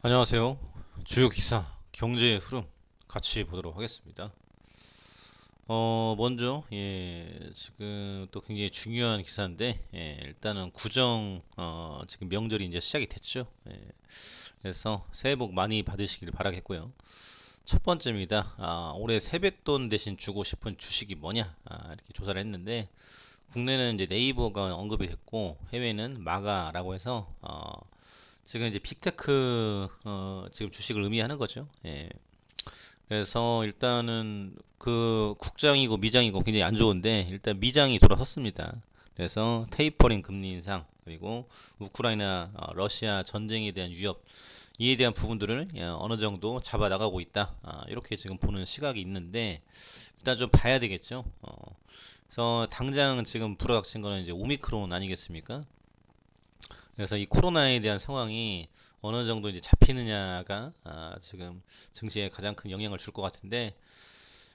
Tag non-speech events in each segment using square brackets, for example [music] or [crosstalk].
안녕하세요. 주요 기사, 경제의 흐름 같이 보도록 하겠습니다. 어, 먼저, 예, 지금 또 굉장히 중요한 기사인데, 예, 일단은 구정, 어, 지금 명절이 이제 시작이 됐죠. 예, 그래서 새해 복 많이 받으시길 바라겠고요. 첫 번째입니다. 아, 올해 세뱃돈 대신 주고 싶은 주식이 뭐냐? 아, 이렇게 조사를 했는데, 국내는 이제 네이버가 언급이 됐고, 해외는 마가라고 해서, 어, 지금 이제 빅테크 어, 지금 주식을 의미하는 거죠. 예. 그래서 일단은 그 국장이고 미장이고 굉장히 안 좋은데 일단 미장이 돌아섰습니다. 그래서 테이퍼링 금리 인상 그리고 우크라이나 어, 러시아 전쟁에 대한 위협 이에 대한 부분들을 예, 어느 정도 잡아 나가고 있다. 아, 이렇게 지금 보는 시각이 있는데 일단 좀 봐야 되겠죠. 어, 그래서 당장 지금 불어닥친 거는 이제 오미크론 아니겠습니까? 그래서 이 코로나에 대한 상황이 어느 정도 이제 잡히느냐가 아, 지금 증시에 가장 큰 영향을 줄 것 같은데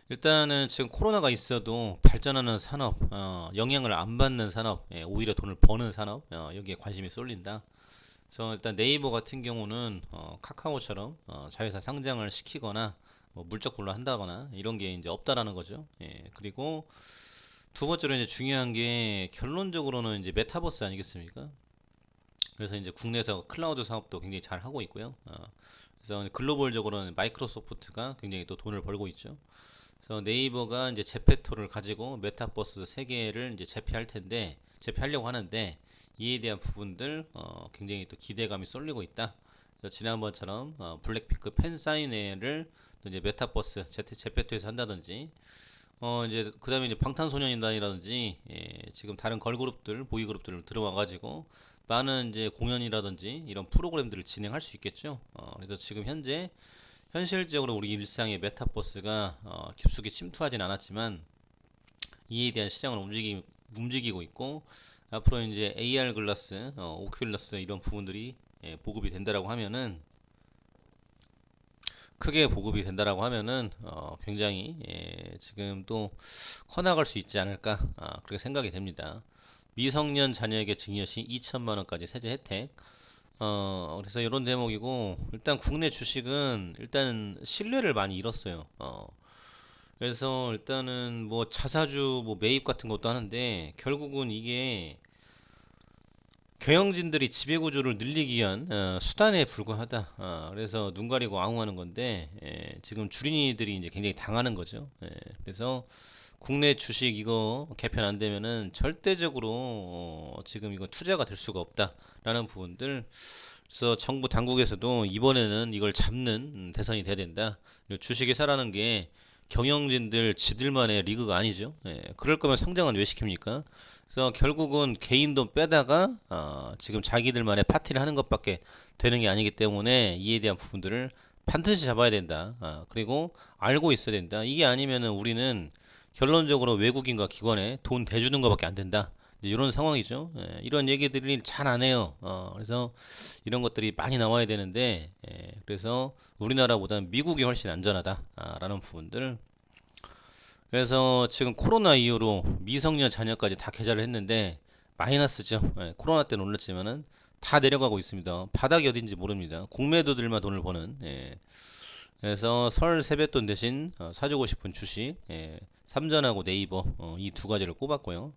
일단은 지금 코로나가 있어도 발전하는 산업, 어, 영향을 안 받는 산업, 예, 오히려 돈을 버는 산업 어, 여기에 관심이 쏠린다. 그래서 일단 네이버 같은 경우는 어, 카카오처럼 어, 자회사 상장을 시키거나 뭐 물적 분류한다거나 이런 게 이제 없다라는 거죠. 예, 그리고 두 번째로 이제 중요한 게 결론적으로는 이제 메타버스 아니겠습니까? 그래서 이제 국내에서 클라우드 사업도 굉장히 잘 하고 있고요. 어, 그래서 글로벌적으로는 마이크로소프트가 굉장히 또 돈을 벌고 있죠. 그래서 네이버가 이제 제페토를 가지고 메타버스 세계를 이제 제패할 텐데 제패하려고 하는데 이에 대한 부분들 어, 굉장히 또 기대감이 쏠리고 있다. 그래서 지난번처럼 어, 블랙핑크 팬 사인회를 또 이제 메타버스 제페토에서 한다든지 어 이제 그다음에 이제 방탄소년단이라든지 예, 지금 다른 걸그룹들 보이 그룹들 들어와 가지고 많은 이제 공연이라든지 이런 프로그램들을 진행할 수 있겠죠. 어, 그래서 지금 현재 현실적으로 우리 일상의 메타버스가 어, 깊숙이 침투하진 않았지만 이에 대한 시장을 움직이, 움직이고 있고 앞으로 이제 AR 글라스, 어, 오큘러스 이런 부분들이 예, 보급이 된다라고 하면은 크게 보급이 된다라고 하면은 어, 굉장히 예, 지금 또 커나갈 수 있지 않을까 아, 그렇게 생각이 됩니다. 미성년 자녀에게 증여시 2천만 원까지 세제 혜택. 어, 그래서 이런 대목이고 일단 국내 주식은 일단 신뢰를 많이 잃었어요. 어. 그래서 일단은 뭐 자사주 뭐 매입 같은 것도 하는데 결국은 이게 경영진들이 지배 구조를 늘리기 위한 어, 수단에 불과하다. 어, 그래서 눈 가리고 앙호하는 건데 예, 지금 주린이들이 이제 굉장히 당하는 거죠. 예, 그래서 국내 주식 이거 개편 안 되면은 절대적으로 어, 지금 이거 투자가 될 수가 없다라는 부분들. 그래서 정부 당국에서도 이번에는 이걸 잡는 음, 대선이 돼야 된다. 주식이 살아는 게 경영진들 지들만의 리그가 아니죠. 예, 그럴 거면 상장은 왜 시킵니까? 그래서 결국은 개인 돈 빼다가 어, 지금 자기들만의 파티를 하는 것밖에 되는 게 아니기 때문에 이에 대한 부분들을 반드시 잡아야 된다. 아, 그리고 알고 있어야 된다. 이게 아니면은 우리는 결론적으로 외국인과 기관에 돈 대주는 것밖에 안 된다. 이런 상황이죠. 예, 이런 얘기들이 잘 안 해요. 어, 그래서 이런 것들이 많이 나와야 되는데, 예, 그래서 우리나라보다는 미국이 훨씬 안전하다라는 부분들. 그래서 지금 코로나 이후로 미성년 자녀까지 다 계좌를 했는데 마이너스죠. 예, 코로나 때 놀랐지만은 다 내려가고 있습니다. 바닥이 어딘지 모릅니다. 공매도들만 돈을 버는. 예. 그래서 설 세뱃돈 대신 어, 사주고 싶은 주식 예, 삼전하고 네이버 어, 이 두 가지를 꼽았고요.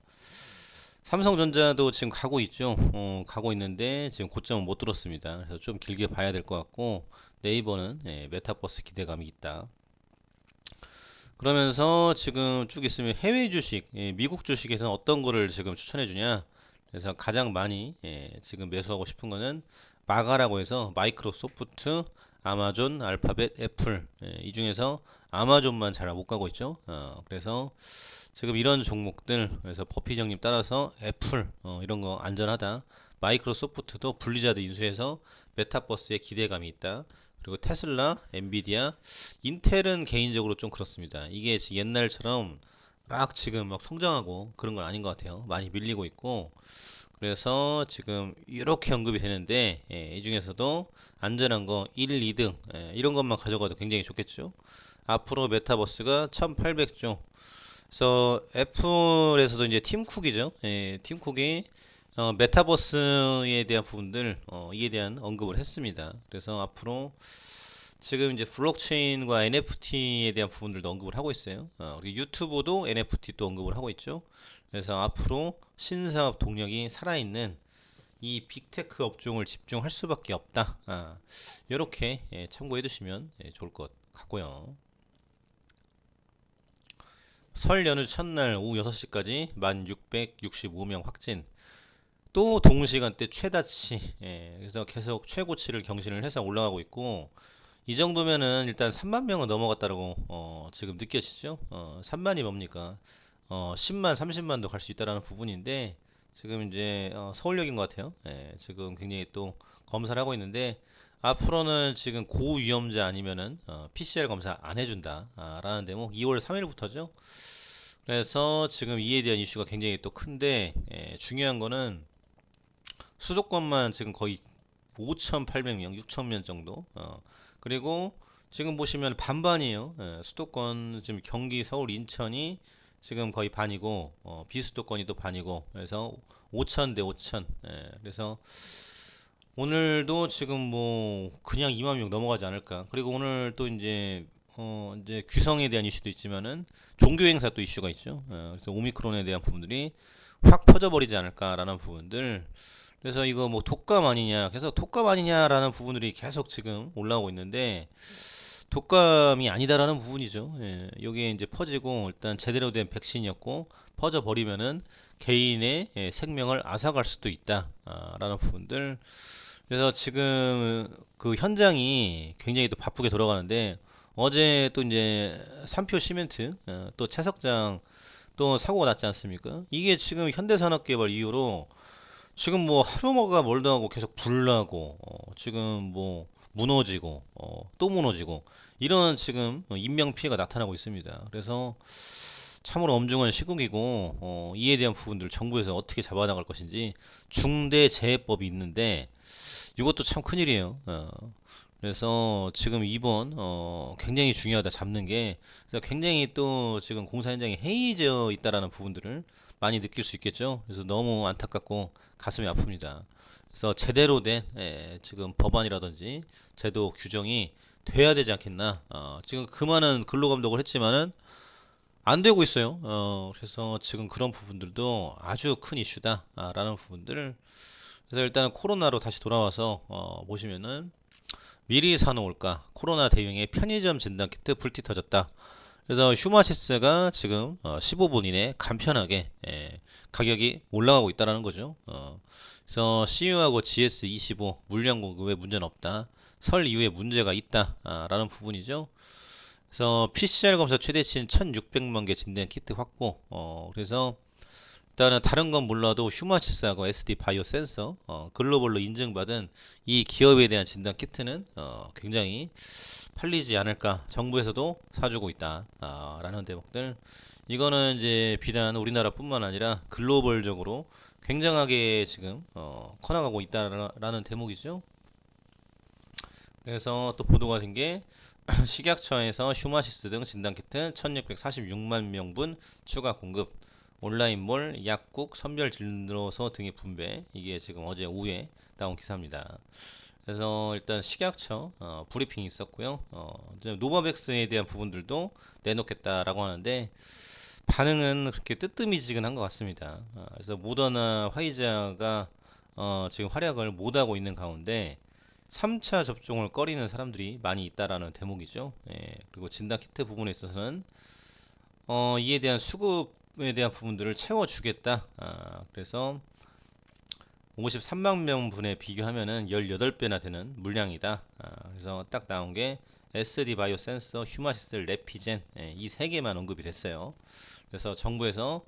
삼성전자도 지금 가고 있죠. 어, 가고 있는데 지금 고점은 못 들었습니다. 그래서 좀 길게 봐야 될 것 같고 네이버는 예, 메타버스 기대감이 있다. 그러면서 지금 쭉 있으면 해외 주식, 예, 미국 주식에서는 어떤 거를 지금 추천해 주냐? 그래서 가장 많이 예, 지금 매수하고 싶은 거는 마가라고 해서 마이크로소프트, 아마존, 알파벳, 애플 예, 이 중에서 아마존만 잘 못 가고 있죠. 어, 그래서 지금 이런 종목들 그래서 버피정님 따라서 애플 어, 이런 거 안전하다. 마이크로소프트도 분리자드 인수해서 메타버스에 기대감이 있다. 그리고 테슬라, 엔비디아, 인텔은 개인적으로 좀 그렇습니다. 이게 옛날처럼 막 지금 막 성장하고 그런 건 아닌 것 같아요. 많이 밀리고 있고 그래서 지금 이렇게 언급이 되는데 예, 이 중에서도 안전한 거 1, 2등 예, 이런 것만 가져가도 굉장히 좋겠죠. 앞으로 메타버스가 1800조. 그래서 애플에서도 이제 팀 쿡이죠. 예, 팀 쿡이 어, 메타버스에 대한 부분들 어, 이에 대한 언급을 했습니다. 그래서 앞으로 지금 이제 블록체인과 NFT에 대한 부분들도 언급을 하고 있어요. 어, 그리고 유튜브도 NFT 또 언급을 하고 있죠. 그래서 앞으로 신사업 동력이 살아있는 이 빅테크 업종을 집중할 수밖에 없다. 아, 이렇게 예, 참고해 두시면 예, 좋을 것 같고요. 설 연휴 첫날 오후 6시까지 1665명 확진. 또 동시간대 최다치. 예, 그래서 계속 최고치를 경신을 해서 올라가고 있고 이 정도면은 일단 3만 명은 넘어갔다라고 어, 지금 느껴지죠? 어, 3만이 뭡니까? 어, 10만, 30만도 갈 수 있다라는 부분인데 지금 이제 어, 서울역인 것 같아요. 예, 지금 굉장히 또 검사를 하고 있는데 앞으로는 지금 고위험자 아니면은 어, PCR 검사 안 해준다라는 대목 2월 3일부터죠. 그래서 지금 이에 대한 이슈가 굉장히 또 큰데 예, 중요한 거는 수도권만 지금 거의 5,800명, 6,000명 정도. 어, 그리고 지금 보시면 반반이에요. 예, 수도권 지금 경기, 서울, 인천이 지금 거의 반이고 어, 비수도권이 또 반이고 그래서 5천 대 5천. 예, 그래서 오늘도 지금 뭐 그냥 2만 명 넘어가지 않을까. 그리고 오늘 또 이제 어 이제 규성에 대한 이슈도 있지만은 종교 행사 또 이슈가 있죠. 어, 그래서 오미크론에 대한 부분들이 확 퍼져버리지 않을까라는 부분들. 그래서 이거 뭐 독감 아니냐, 그래서 독감 아니냐라는 부분들이 계속 지금 올라오고 있는데 독감이 아니다라는 부분이죠. 예, 여기에 이제 퍼지고 일단 제대로 된 백신이었고 퍼져 버리면은 개인의 예, 생명을 앗아갈 수도 있다라는 부분들. 그래서 지금 그 현장이 굉장히 또 바쁘게 돌아가는데 어제 또 이제 삼표 시멘트 어, 또 채석장 또 사고가 났지 않습니까? 이게 지금 현대산업개발 이후로 지금 뭐 하루마가 멀다 하고 계속 불나고 어, 지금 뭐 무너지고 어, 또 무너지고 이런 지금 인명 피해가 나타나고 있습니다. 그래서 참으로 엄중한 시국이고 어, 이에 대한 부분들 정부에서 어떻게 잡아나갈 것인지 중대재해법이 있는데 이것도 참 큰일이에요. 어, 그래서 지금 이번 어, 굉장히 중요하다 잡는 게 그래서 굉장히 또 지금 공사 현장에 해이져 있다라는 부분들을 많이 느낄 수 있겠죠. 그래서 너무 안타깝고 가슴이 아픕니다. 그래서 제대로 된 예, 지금 법안이라든지 제도 규정이 돼야 되지 않겠나. 어, 지금 그 많은 근로 감독을 했지만은 안 되고 있어요. 어, 그래서 지금 그런 부분들도 아주 큰 이슈다라는 부분들을 그래서 일단 코로나로 다시 돌아와서 어, 보시면은 미리 사놓을까 코로나 대응에 편의점 진단 키트 불티 터졌다. 그래서 휴마시스가 지금 어, 15분 이내 간편하게 예, 가격이 올라가고 있다라는 거죠. 어, 그래서 CU하고 GS25 물량 공급에 문제는 없다. 설 이후에 문제가 있다라는 부분이죠. 그래서 PCR 검사 최대치는 1,600만 개 진단 키트 확보. 어, 그래서 일단은 다른 건 몰라도 휴마시스하고 SD 바이오 센서 어, 글로벌로 인증받은 이 기업에 대한 진단 키트는 어, 굉장히 팔리지 않을까 정부에서도 사주고 있다라는 대목들 이거는 이제 비단 우리나라뿐만 아니라 글로벌적으로 굉장하게 지금 어, 커나가고 있다라는 대목이죠. 그래서 또 보도가 된 게 [clears throat] 식약처에서 휴마시스 등 진단 키트 1646만 명분 추가 공급 온라인몰, 약국, 선별 진료소 등의 분배 이게 지금 어제 오후에 나온 기사입니다. 그래서 일단 식약처 어, 브리핑이 있었고요. 어, 노바백스에 대한 부분들도 내놓겠다라고 하는데 반응은 그렇게 뜨뜻미지근한 것 같습니다. 어, 그래서 모더나 화이자가 어, 지금 활약을 못하고 있는 가운데 3차 접종을 꺼리는 사람들이 많이 있다라는 대목이죠. 예, 그리고 진단 키트 부분에 있어서는 어, 이에 대한 수급 에 대한 부분들을 채워주겠다. 아, 그래서 53만 명분에 비교하면은 18배나 되는 물량이다. 아, 그래서 딱 나온 게 SD 바이오 센서, 휴마시스, 레피젠 예, 이세 개만 언급이 됐어요. 그래서 정부에서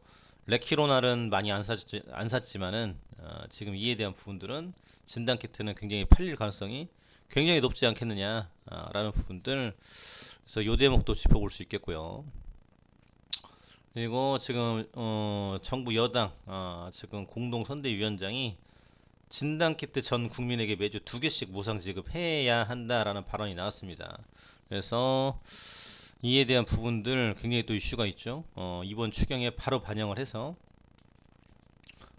레키로날은 많이 안, 샀지, 안 샀지만은 어, 지금 이에 대한 부분들은 진단 키트는 굉장히 팔릴 가능성이 굉장히 높지 않겠느냐라는 부분들 그래서 요 대목도 짚어볼 수 있겠고요. 그리고 지금 어, 정부 여당 어, 지금 공동 선대위원장이 진단 키트 전 국민에게 매주 두 개씩 무상 지급해야 한다라는 발언이 나왔습니다. 그래서 이에 대한 부분들 굉장히 또 이슈가 있죠. 어, 이번 추경에 바로 반영을 해서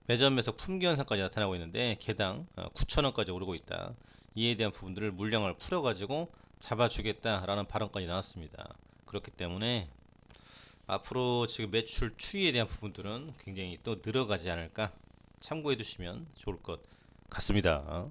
매점 매석 품귀 현상까지 나타나고 있는데 개당 9,000원까지 오르고 있다. 이에 대한 부분들을 물량을 풀어가지고 잡아주겠다라는 발언까지 나왔습니다. 그렇기 때문에 앞으로 지금 매출 추이에 대한 부분들은 굉장히 또 늘어가지 않을까 참고해 두시면 좋을 것 같습니다.